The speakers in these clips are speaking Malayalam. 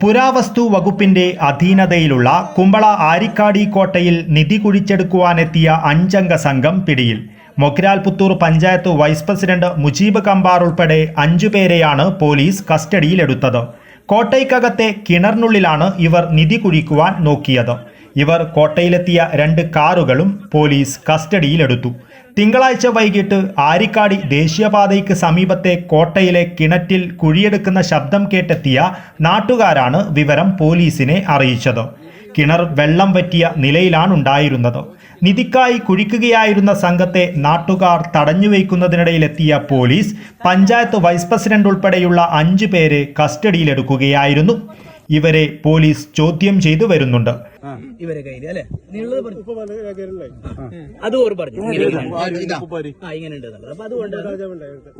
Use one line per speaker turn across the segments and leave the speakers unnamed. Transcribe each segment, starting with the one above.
പുരാവസ്തു വകുപ്പിന്റെ അധീനതയിലുള്ള കുമ്പള ആരിക്കാടി കോട്ടയിൽ നിധി കുഴിച്ചെടുക്കുവാനെത്തിയ അഞ്ചംഗ സംഘം പിടിയിൽ മൊഗ്രാൽ പുത്തൂർ പഞ്ചായത്ത് വൈസ് പ്രസിഡന്റ് മുജീബ് കമ്പാർ ഉൾപ്പെടെ അഞ്ചുപേരെയാണ് പോലീസ് കസ്റ്റഡിയിലെടുത്തത് കോട്ടയ്ക്കകത്തെ കിണറിനുള്ളിലാണ് ഇവർ നിധി കുഴിക്കുവാൻ നോക്കിയത് ഇവർ കോട്ടയിലെത്തിയ രണ്ട് കാറുകളും പോലീസ് കസ്റ്റഡിയിലെടുത്തു തിങ്കളാഴ്ച വൈകിട്ട് ആരിക്കാടി ദേശീയപാതയ്ക്ക് സമീപത്തെ കോട്ടയിലെ കിണറ്റിൽ കുഴിയെടുക്കുന്ന ശബ്ദം കേട്ടെത്തിയ നാട്ടുകാരാണ് വിവരം പോലീസിനെ അറിയിച്ചത്. കിണർ വെള്ളം വറ്റിയ നിലയിലാണുണ്ടായിരുന്നത്. നിധിക്കായി കുഴിക്കുകയായിരുന്ന സംഘത്തെ നാട്ടുകാർ തടഞ്ഞുവയ്ക്കുന്നതിനിടയിലെത്തിയ പോലീസ് പഞ്ചായത്ത് വൈസ് പ്രസിഡന്റ് ഉൾപ്പെടെയുള്ള അഞ്ചു പേരെ കസ്റ്റഡിയിലെടുക്കുകയായിരുന്നു. ഇവരെ പോലീസ് ചോദ്യം ചെയ്തു വരുന്നുണ്ട്.
ഇവരെ കയ്യിൽ അല്ലെ? അത് ഓർ പറഞ്ഞു. ഇങ്ങനെ ഉണ്ട്. അപ്പൊ അതുകൊണ്ട്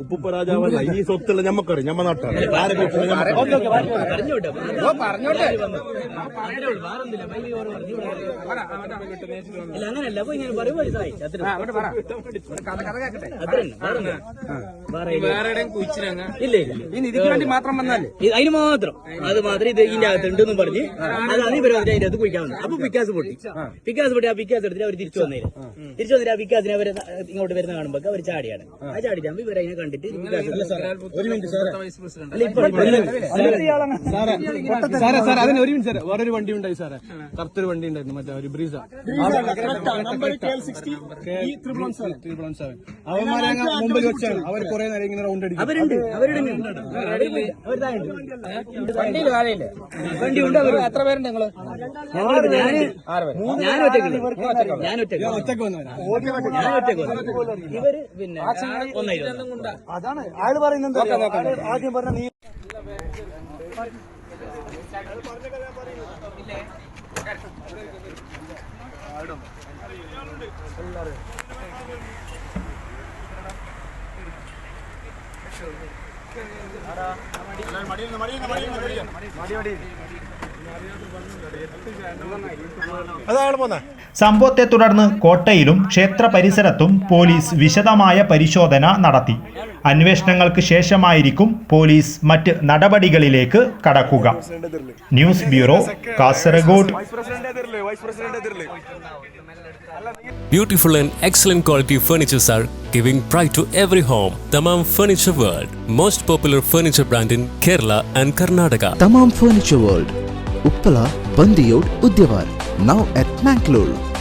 ഉപ്പുപ്പ രാജാവല്ല. ഈ സ്വത്തുള്ള ഞമ്മക്കറിയാം. ഞമ്മ നാട്ടാണ്.
പറഞ്ഞോട്ടെ പറഞ്ഞോട്ടെ. അങ്ങനല്ല അപ്പൊ ഇങ്ങനെ പറയും വയസ്സായി അത്ര അത്ര വേറെ ഇല്ല. ഇല്ല
ഈ നിധിക്ക് വേണ്ടി മാത്രം വന്നാലേ
അതിന് മാത്രം. അത് മാത്രം ഇത് ഇതിന്റെ അകത്ത് എന്ന് പറഞ്ഞ് അതാണ് ഇവർ അതിന്റെ അതിന്റെ അകത്ത് കുഴിക്കാവുന്നത് അപ്പൊ പിക്കാസ് പൊട്ടി. പിക്കാസ് പൊട്ടി ആ പിക്കാസ് എടുത്തിട്ട് അവർ തിരിച്ചു വന്നേരും. തിരിച്ചു വന്നിട്ട് ആ പിക്കാസിനെ അവർ ഇങ്ങോട്ട് വരുന്ന കാണുമ്പോ അവർ ചാടിയാണ്. ആ. ചാടിച്ചാകുമ്പോ ഇവർ അതിനെ കണ്ടിട്ട്
ഒരു മിനിറ്റ് സാറേ.
സാറേ. അതിന് ഒരു മിനിറ്റ് സാറേ. വേറൊരു വണ്ടി ഉണ്ടായി സാറേ. കറുത്തൊരു വണ്ടി ഉണ്ടായിരുന്നു. മറ്റേ ഒരു ബ്രീസ. അവന്മാരെ അങ്ങ് മുമ്പിൽ വെച്ചാണ്. അവർ കുറെ നേരം ഇങ്ങനെ റൗണ്ട് അടിക്കും.
അവരുണ്ട് അവരുടെ അവർ എത്ര പേരുണ്ട് നിങ്ങൾ? ഞാൻ ഒറ്റയ്ക്ക് ഞാൻ ഒറ്റയ്ക്ക് ഇവർ പിന്നെ
അതാണ്. ആൾ പറയുന്നത് ആദ്യം പറഞ്ഞ നീ
மடி மடி மடி மடி மடி மடி.
സംഭവത്തെ തുടർന്ന് കോട്ടയിലും ക്ഷേത്ര പരിസരത്തും പോലീസ് വിശദമായ പരിശോധന നടത്തി. അന്വേഷണങ്ങൾക്ക് ശേഷമായിരിക്കും പോലീസ് മറ്റ് നടപടികളിലേക്ക് കടക്കുക. News bureau Kasaragod.
Beautiful and excellent quality furnitures are giving pride to every home Thamam furniture world most popular furniture brand in Kerala and Karnataka
Thamam furniture world Uppala, Bandiyod, Udyavar, Now at Mangalore.